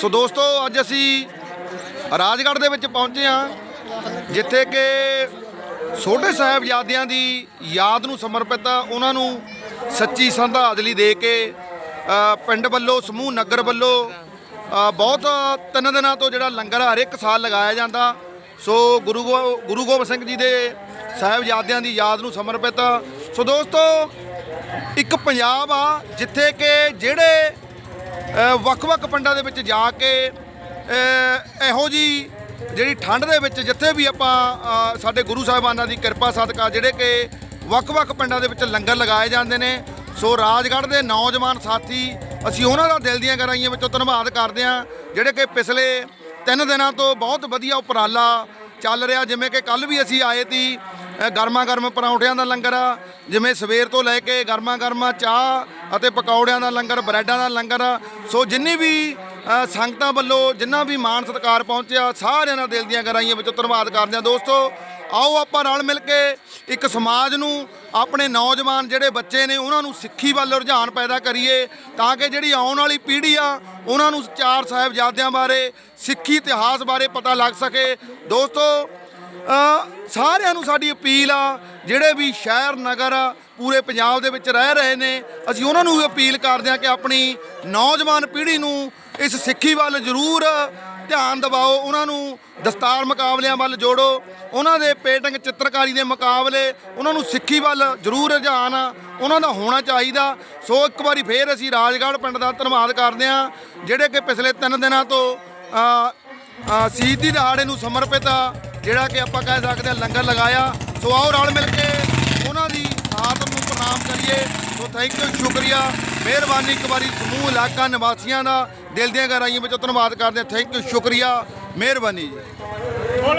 ਸੋ ਦੋਸਤੋ, ਅੱਜ ਅਸੀਂ ਰਾਜਗੜ੍ਹ ਦੇ ਵਿੱਚ ਪਹੁੰਚੇ ਹਾਂ, ਜਿੱਥੇ ਕਿ ਛੋਟੇ ਸਾਹਿਬਜ਼ਾਦਿਆਂ ਦੀ ਯਾਦ ਨੂੰ ਸਮਰਪਿਤ ਆ, ਉਹਨਾਂ ਨੂੰ ਸੱਚੀ ਸ਼ਰਧਾਂਜਲੀ ਦੇ ਕੇ ਪਿੰਡ ਵੱਲੋਂ, ਸਮੂਹ ਨਗਰ ਵੱਲੋਂ ਬਹੁਤ ਤਿੰਨ ਦਿਨਾਂ ਤੋਂ ਜਿਹੜਾ ਲੰਗਰ ਹਰ ਇੱਕ ਸਾਲ ਲਗਾਇਆ ਜਾਂਦਾ। ਸੋ ਗੁਰੂ ਗੋ- ਗੁਰੂ ਗੋਬਿੰਦ ਸਿੰਘ ਜੀ ਦੇ ਸਾਹਿਬਜ਼ਾਦਿਆਂ ਦੀ ਯਾਦ ਨੂੰ ਸਮਰਪਿਤ ਸੋ ਦੋਸਤੋ, ਇੱਕ ਪੰਜਾਬ ਆ, ਜਿੱਥੇ ਕਿ ਜਿਹੜੇ ਵੱਖ-ਵੱਖ ਪਿੰਡਾਂ ਦੇ ਵਿੱਚ ਜਾ ਕੇ ਇਹੋ ਜੀ ਜਿਹੜੀ ਠੰਡ ਦੇ ਵਿੱਚ ਜਿੱਥੇ ਵੀ ਆਪਾਂ ਸਾਡੇ ਗੁਰੂ ਸਾਹਿਬਾਨਾਂ ਦੀ ਕਿਰਪਾ, ਸਦਕਾ ਜਿਹੜੇ ਕਿ ਵੱਖ-ਵੱਖ ਪਿੰਡਾਂ ਦੇ ਵਿੱਚ ਲੰਗਰ ਲਗਾਏ ਜਾਂਦੇ ਨੇ, ਸੋ ਰਾਜਗੜ੍ਹ ਦੇ ਨੌਜਵਾਨ ਸਾਥੀ, ਅਸੀਂ ਉਹਨਾਂ ਦਾ ਦਿਲ ਦੀਆਂ ਗਹਿਰਾਈਆਂ ਵਿੱਚੋਂ ਧੰਨਵਾਦ ਕਰਦੇ ਹਾਂ, ਜਿਹੜੇ ਕਿ ਪਿਛਲੇ ਤਿੰਨ ਦਿਨਾਂ ਤੋਂ ਬਹੁਤ ਵਧੀਆ ਉਪਰਾਲਾ ਚੱਲ ਰਿਹਾ, ਜਿਵੇਂ ਕਿ ਕੱਲ ਵੀ ਅਸੀਂ ਆਏ ਤੀ ਗਰਮਾ ਗਰਮ ਪਰੌਂਠਿਆਂ ਦਾ ਲੰਗਰ ਆ। ਜਿਵੇਂ ਸਵੇਰ ਤੋਂ ਲੈ ਕੇ ਗਰਮਾ ਗਰਮਾ ਚਾਹ ਅਤੇ ਪਕੌੜਿਆਂ ਦਾ ਲੰਗਰ, ਬ੍ਰੈਡਾਂ ਦਾ ਲੰਗਰ ਸੋ ਜਿੰਨੀ ਵੀ ਸੰਗਤਾਂ ਵੱਲੋਂ ਜਿੰਨਾ ਵੀ ਮਾਣ ਸਤਿਕਾਰ ਪਹੁੰਚਿਆ, ਸਾਰਿਆਂ ਦਾ ਦਿਲ ਦੀਆਂ ਗਹਿਰਾਈਆਂ ਵਿੱਚੋਂ ਧੰਨਵਾਦ ਕਰਦੇ ਹਾਂ। ਦੋਸਤੋ, ਆਓ ਆਪਾਂ ਰਲ ਮਿਲ ਕੇ ਇੱਕ ਸਮਾਜ ਨੂੰ, ਆਪਣੇ ਨੌਜਵਾਨ ਜਿਹੜੇ ਬੱਚੇ ਨੇ, ਉਹਨਾਂ ਨੂੰ ਸਿੱਖੀ ਵੱਲ ਰੁਝਾਨ ਪੈਦਾ ਕਰੀਏ ਤਾਂ ਕਿ ਜਿਹੜੀ ਆਉਣ ਵਾਲੀ ਪੀੜ੍ਹੀ ਆ, ਉਹਨਾਂ ਨੂੰ ਚਾਰ ਸਾਹਿਬਜ਼ਾਦਿਆਂ ਬਾਰੇ ਸਿੱਖੀ ਇਤਿਹਾਸ ਬਾਰੇ ਪਤਾ ਲੱਗ ਸਕੇ। ਦੋਸਤੋ ਸਾਰਿਆਂ ਨੂੰ ਸਾਡੀ ਅਪੀਲ ਆ ਜਿਹੜੇ ਵੀ ਸ਼ਹਿਰ ਨਗਰ ਆ, ਪੂਰੇ ਪੰਜਾਬ ਦੇ ਵਿੱਚ ਰਹਿ ਰਹੇ ਨੇ ਅਸੀਂ ਉਹਨਾਂ ਨੂੰ ਵੀ ਅਪੀਲ ਕਰਦੇ ਹਾਂ ਕਿ ਆਪਣੀ ਨੌਜਵਾਨ ਪੀੜ੍ਹੀ ਨੂੰ ਇਸ ਸਿੱਖੀ ਵੱਲ ਜ਼ਰੂਰ ਧਿਆਨ ਦਿਵਾਓ ਉਹਨਾਂ ਨੂੰ ਦਸਤਾਰ ਮੁਕਾਬਲਿਆਂ ਵੱਲ ਜੋੜੋ ਉਹਨਾਂ ਦੇ ਪੇਟਿੰਗ ਚਿੱਤਰਕਾਰੀ ਦੇ ਮੁਕਾਬਲੇ ਉਹਨਾਂ ਨੂੰ ਸਿੱਖੀ ਵੱਲ ਜ਼ਰੂਰ ਰੁਝਾਨ ਆ ਉਹਨਾਂ ਦਾ ਹੋਣਾ ਚਾਹੀਦਾ। ਸੋ ਇੱਕ ਵਾਰੀ ਫੇਰ ਅਸੀਂ ਰਾਜਗੜ੍ਹ ਪਿੰਡ ਦਾ ਧੰਨਵਾਦ ਕਰਦੇ ਹਾਂ ਜਿਹੜੇ ਕਿ ਪਿਛਲੇ ਤਿੰਨ ਦਿਨਾਂ ਤੋਂ ਅ, ਅ, ਸ਼ਹੀਦੀ ਦਿਹਾੜੇ ਨੂੰ ਸਮਰਪਿਤ ਆ ਜਿਹੜਾ ਕਿ ਆਪਾਂ ਕਹਿ ਸਕਦੇ ਹਾਂ ਲੰਗਰ ਲਗਾਇਆ। ਸੋ ਆਓ ਰਲ ਮਿਲ ਕੇ ਉਹਨਾਂ ਦੀ ਸ਼ਹਾਦਤ ਨੂੰ ਪ੍ਰਣਾਮ ਕਰੀਏ। ਸੋ ਥੈਂਕ ਯੂ ਸ਼ੁਕਰੀਆ। ਮਿਹਰਬਾਨੀ ਇੱਕ ਵਾਰੀ ਸਮੂਹ ਇਲਾਕਾ ਨਿਵਾਸੀਆਂ ਦਾ। ਦਿਲ ਦੀਆਂ ਗਹਿਰਾਈਆਂ ਵਿੱਚੋਂ ਧੰਨਵਾਦ ਕਰਦੇ ਹਾਂ। ਥੈਂਕ ਯੂ ਸ਼ੁਕਰੀਆ। ਮਿਹਰਬਾਨੀ ਜੀ।